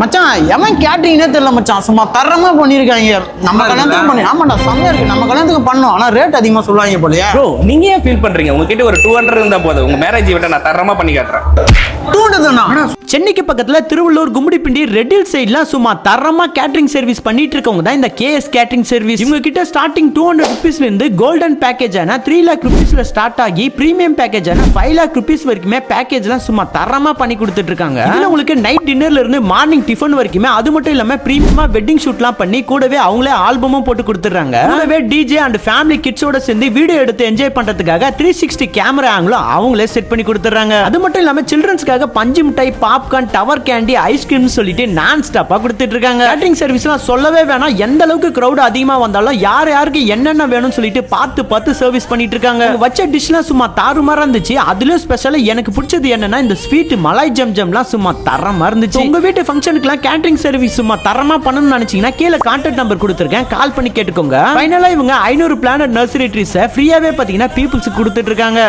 மச்சான் எவன் கேட்டீங்கன்னே தெரியல மச்சான். சும்மா தரமா பண்ணிருக்காங்க நம்ம கல்யாணத்துக்கு பண்ணி ஆமாடா செம்மையா இருக்கு. நம்ம கல்யாணத்துக்கு பண்ணோம். ஆனா ரேட் அதிகமா சொல்லுவாங்க போலயே. ப்ரோ நீங்க ஏன் ஃபீல் பண்றீங்க? உங்ககிட்ட ஒரு டூ ஹண்ட்ரட் இருந்தா போதும். உங்க மேரேஜ் விட்ட நான் தரமா பண்ணி காட்டுறேன். தூண்டுதுண்ணா சென்னைக்கு பக்கத்தில் திருவள்ளூர் கும்மிடிப்பிண்டி ரெட்டில் சைட்லாம் சும்மா தரமாக கேட்ரிங் சர்வீஸ் பண்ணிட்டு இருக்கவங்க தான் இந்த கேஎஸ் கேட்ரிங் சர்வீஸ் இவங்க கிட்ட ஸ்டார்டிங் டூ ஹண்ட்ரட் ருபீஸ்லேருந்து கோல்டன் பேக்கேஜ் ஆனால் த்ரீ லேக் ருபீஸில் ஸ்டார்ட் ஆகி ப்ரீமியம் பேக்கேஜ் ஆனால் ஃபைவ் லேக் ருபீஸ் வரைக்குமே பேக்கேஜ்லாம் சும்மா தரமாக பண்ணி கொடுத்துட்டு இருக்காங்க. உங்களுக்கு நைட் டின்னர்ல இருந்து மார்னிங் டிஃபன் வரைக்குமே அது மட்டும் இல்லாமல் ப்ரீமியமாக வெட்டிங் ஷூட்லாம் பண்ணி கூடவே அவங்களே ஆல்பமும் போட்டு கொடுத்துட்றாங்க. கூடவே டிஜே அண்ட் ஃபேமிலி கிட்ஸோட சேர்ந்து வீடியோ எடுத்து என்ஜாய் பண்ணுறதுக்காக த்ரீ சிக்ஸ்டி கேமரா ஆங்கிலும் அவங்களே செட் பண்ணி கொடுத்துட்றாங்க. அது மட்டும் இல்லாமல் சில்ட்ரன்ஸ்க்காக பஞ்சு மிட்டாய் பா பாப்கார்ன் டவர் கேண்டி ஐஸ்கிரீம் சொல்லிட்டு நான் ஸ்டாப்பாக கொடுத்துட்டு இருக்காங்க கேட்டரிங் சர்வீஸ்லாம் சொல்லவே வேணாம். எந்த அளவுக்கு க்ரௌட் அதிகமாக வந்தாலும் யார் யாருக்கு என்னென்ன வேணும்னு சொல்லிட்டு பார்த்து பார்த்து சர்வீஸ் பண்ணிட்டு இருக்காங்க வச்ச டிஷ்லாம் சும்மா தாறுமாறா இருந்துச்சு. அதுலயும் ஸ்பெஷலாக எனக்கு பிடிச்சது என்னன்னா இந்த ஸ்வீட் மலாய் ஜம் ஜம்லாம் சும்மா தரமா இருந்துச்சு. உங்க வீட்டு ஃபங்க்ஷனுக்குலாம் கேட்டரிங் சர்வீஸ் சும்மா தரமா பண்ணணும்னு நினைச்சீங்கன்னா கீழே கான்டாக்ட் நம்பர் கொடுத்துருக்கேன். கால் பண்ணி கேட்டுக்கோங்க. ஃபைனலாக இவங்க ஐநூறு பிளானட் நர்சரி ட்ரீஸை ஃப்ரீயாவே பார்த்தீங்கன்னா பீப்புள்ஸுக்கு கொடுத்துட்டு இருக்காங்க